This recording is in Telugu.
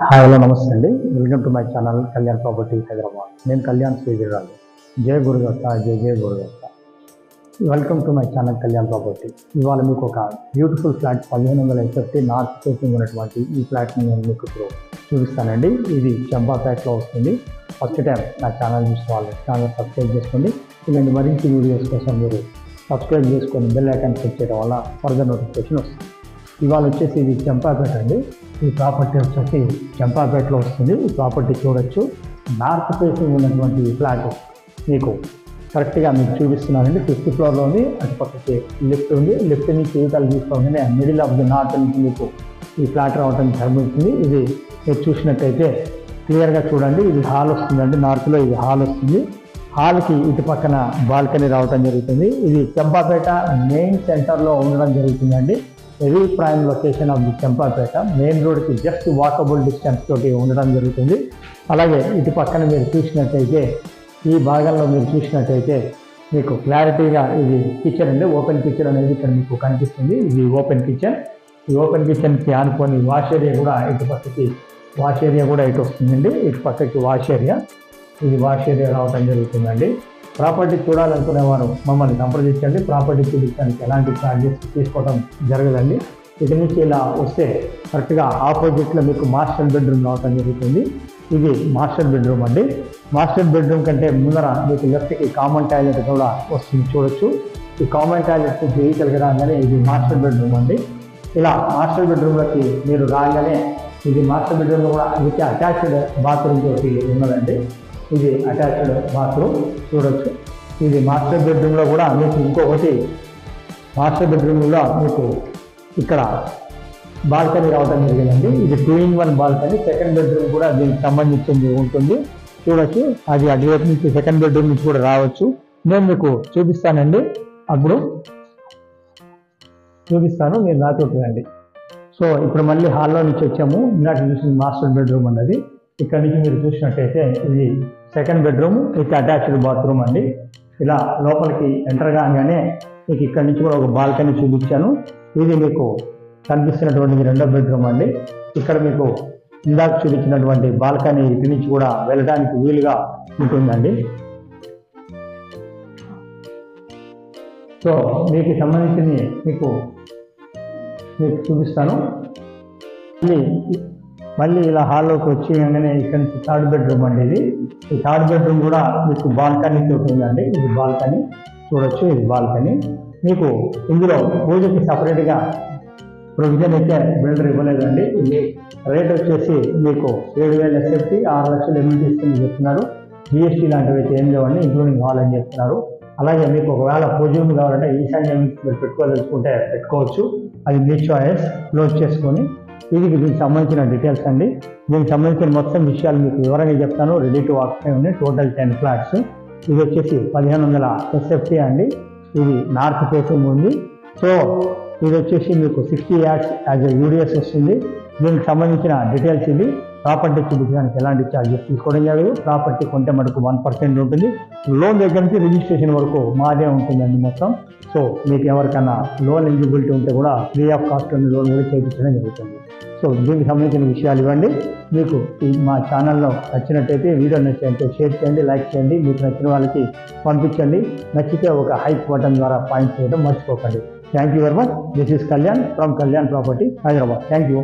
హాయ్ హలో నమస్తే అండి. Welcome to my channel Kalyan property Hyderabad నేను Kalyan Srigiraju Jaya Gurudatta Jaya Jaya Gurudatta. Welcome to my channel Kalyan property ఇవాళ మీకు ఒక బ్యూటిఫుల్ ఫ్లాట్ పదిహేను వందల ఎస్ఎఫ్టీ నార్త్ ఫేసింగ్ ఉన్నటువంటి ఈ ఫ్లాట్ని నేను మీకు ఇప్పుడు చూపిస్తానండి. ఇది చంపాపేటలో వస్తుంది. ఫస్ట్ టైం నా ఛానల్ చూసిన వాళ్ళు ఛానల్ సబ్స్క్రైబ్ చేసుకోండి. ఇలాంటి మరిన్ని వీడియోస్ కోసం మీరు సబ్స్క్రైబ్ చేసుకొని బెల్ ఐకాన్ క్లిక్ చేయడం వల్ల ఫర్దర్ నోటిఫికేషన్ వస్తుంది. ఇవాళ వచ్చేసి ఇది చంపాపేట అండి. ఈ ప్రాపర్టీ వచ్చేసి చంపాపేటలో వస్తుంది. ఈ ప్రాపర్టీ చూడొచ్చు. నార్త్ ఫేసింగ్ ఉన్నటువంటి ఈ ఫ్లాట్ మీకు కరెక్ట్గా మీకు చూపిస్తున్నానండి. ఫిఫ్త్ ఫ్లోర్లో ఉంది. అటు పక్కకి లిఫ్ట్ ఉంది. లిఫ్ట్ నుంచి ఈతలు తీసుకోగానే మిడిల్ ఆఫ్ ది నార్త్ నుంచి మీకు ఈ ఫ్లాట్ రావడం జరుగుతుంది ఇది మీరు చూసినట్టయితే క్లియర్గా చూడండి. ఇది హాల్ వస్తుందండి. నార్త్లో ఇది హాల్ వస్తుంది. హాల్కి ఇటు పక్కన బాల్కనీ రావడం జరుగుతుంది. ఇది చంపాపేట మెయిన్ సెంటర్లో ఉండడం జరుగుతుందండి. Very prime location of the Champapet. Main రోడ్కి జస్ట్ వాకబుల్ డిస్టెన్స్ తోటి ఉండడం జరుగుతుంది. అలాగే ఇటు పక్కన మీరు చూసినట్టయితే ఈ భాగంలో మీరు చూసినట్టయితే మీకు క్లారిటీగా ఇది కిచెన్ అండి. ఓపెన్ కిచెన్ అనేది ఇక్కడ మీకు కనిపిస్తుంది. ఇది ఓపెన్ కిచెన్ ఈ ఓపెన్ కిచెన్కి ఆనుకొని వాష్ ఏరియా కూడా ఇటు పక్కకి వాష్ ఏరియా కూడా ఇటు వస్తుందండి. ఇటు పక్కకి వాష్ ఏరియా ఇది వాష్ ఏరియా రావడం జరుగుతుందండి. ప్రాపర్టీ చూడాలనుకునేవారు మమ్మల్ని సంప్రదించండి. ప్రాపర్టీ చూపించడానికి ఎలాంటి ఛార్జెస్ తీసుకోవడం జరగదండి. ఇటు నుంచి ఇలా వస్తే కరెక్ట్గా ఆపోజిట్లో మీకు మాస్టర్ బెడ్రూమ్ రావటం జరుగుతుంది. ఇది మాస్టర్ బెడ్రూమ్ అండి. మాస్టర్ బెడ్రూమ్ కంటే ముందర మీకు లెఫ్ట్కి కామన్ టాయిలెట్ కూడా వస్తుంది చూడొచ్చు. ఈ కామన్ టాయిలెట్ వెహికల్కి రాగానే ఇది మాస్టర్ బెడ్రూమ్ అండి. ఇలా మాస్టర్ బెడ్రూమ్లోకి మీరు రాగానే ఇది మాస్టర్ బెడ్రూమ్ కూడా విత్ అటాచ్డ్ బాత్రూమ్ తోటి ఉన్నదండి. ఇది అటాచ్డ్ బాత్రూమ్ చూడొచ్చు. ఇది మాస్టర్ బెడ్రూమ్లో కూడా మీకు ఇంకొకటి మాస్టర్ బెడ్రూమ్లో మీకు ఇక్కడ బాల్కనీ రావడం జరిగిందండి. ఇది two in one balcony second bedroom కూడా దీనికి సంబంధించింది ఉంటుంది. చూడొచ్చు. అది అటువైపు నుంచి సెకండ్ బెడ్రూమ్ నుంచి కూడా రావచ్చు. నేను మీకు చూపిస్తానండి. అప్పుడు చూపిస్తాను. మీరు నాతో రండి సో ఇప్పుడు మళ్ళీ హాల్లో నుంచి వచ్చాము. ఇందాక చూసింది మాస్టర్ బెడ్రూమ్ అన్నది. ఇక్కడ నుంచి మీరు చూసినట్టయితే ఇది second bedroom with attached bathroom అండి. ఇలా లోపలికి ఎంటర్ కాగానే మీకు ఇక్కడ నుంచి కూడా ఒక బాల్కనీ చూపించాను. ఇది మీకు కనిపిస్తున్నటువంటి రెండో బెడ్రూమ్ అండి. ఇక్కడ మీకు ఇందాక చూపించినటువంటి బాల్కనీ ఇటు నుంచి కూడా వెళ్ళడానికి వీలుగా ఉంటుందండి. సో మీకు సంబంధించిన మీకు మీకు చూపిస్తాను. మళ్ళీ మళ్ళీ ఇలా హాల్లోకి వచ్చి వెంటనే ఇక్కడ నుంచి థర్డ్ బెడ్రూమ్ అండి ఇది. ఈ థర్డ్ బెడ్రూమ్ కూడా మీకు బాల్కనీ తోటి ఉందండి. ఇది బాల్కనీ. చూడొచ్చు ఇది బాల్కనీ. మీకు ఇందులో పూజకి సపరేట్గా ప్రొవిజన్ అయితే బిల్డర్ ఇవ్వలేదండి. ఇది రేట్ వచ్చేసి మీకు ఏడు వేల ఎస్ఎఫ్టీ ఆరు లక్షలు ఎమ్మెల్టీ ఇస్తుంది చెప్తున్నారు. జిఎస్టీ లాంటివి అయితే ఏం లేవండి ఇంక్లూడింగ్ హాల్ అని చెప్తున్నారు. అలాగే మీకు ఒకవేళ పూజలు కావాలంటే ఈశాన్యం మీరు పెట్టుకోదలుచుకుంటే పెట్టుకోవచ్చు. అది మీ చాయిస్ క్లోజ్ చేసుకొని ఇది దీనికి సంబంధించిన డీటెయిల్స్ అండి. దీనికి సంబంధించిన మొత్తం విషయాలు మీకు వివరంగా చెప్తాను. రెడీ టు ఆక్యుపై ఉన్నాయి టోటల్ టెన్ ఫ్లాట్స్ ఇది వచ్చేసి పదిహేను వందల ఎస్ఎఫ్టీ అండి. ఇది నార్త్ ఫేసింగ్ ఉంది. సో ఇది వచ్చేసి మీకు sixty yards as a UDS వస్తుంది. దీనికి సంబంధించిన డీటెయిల్స్ ఇది. ప్రాపర్టీ చూపించడానికి ఎలాంటి ఛార్జెస్ తీసుకోవడం జరగదు. ప్రాపర్టీ కొంటే మనకు వన్ పర్సెంట్ ఉంటుంది. లోన్ దగ్గర నుంచి రిజిస్ట్రేషన్ వరకు మాదే ఉంటుందండి మొత్తం. సో మీకు ఎవరికైనా లోన్ ఎలిజిబిలిటీ ఉంటే కూడా ఫ్రీ ఆఫ్ కాస్ట్ లోన్ కూడా చేయించడం జరుగుతుంది. సో దీనికి సంబంధించిన విషయాలు ఇవ్వండి. మీకు మా ఛానల్లో నచ్చినట్టయితే వీడియో నచ్చినట్టే షేర్ చేయండి లైక్ చేయండి. మీకు నచ్చిన వాళ్ళకి పంపించండి. నచ్చితే ఒక హైక్ బటన్ ద్వారా పాయింట్ చేయడం మర్చిపోకండి. Thank you very much this is Kalyan from Kalyan property Hyderabad thank you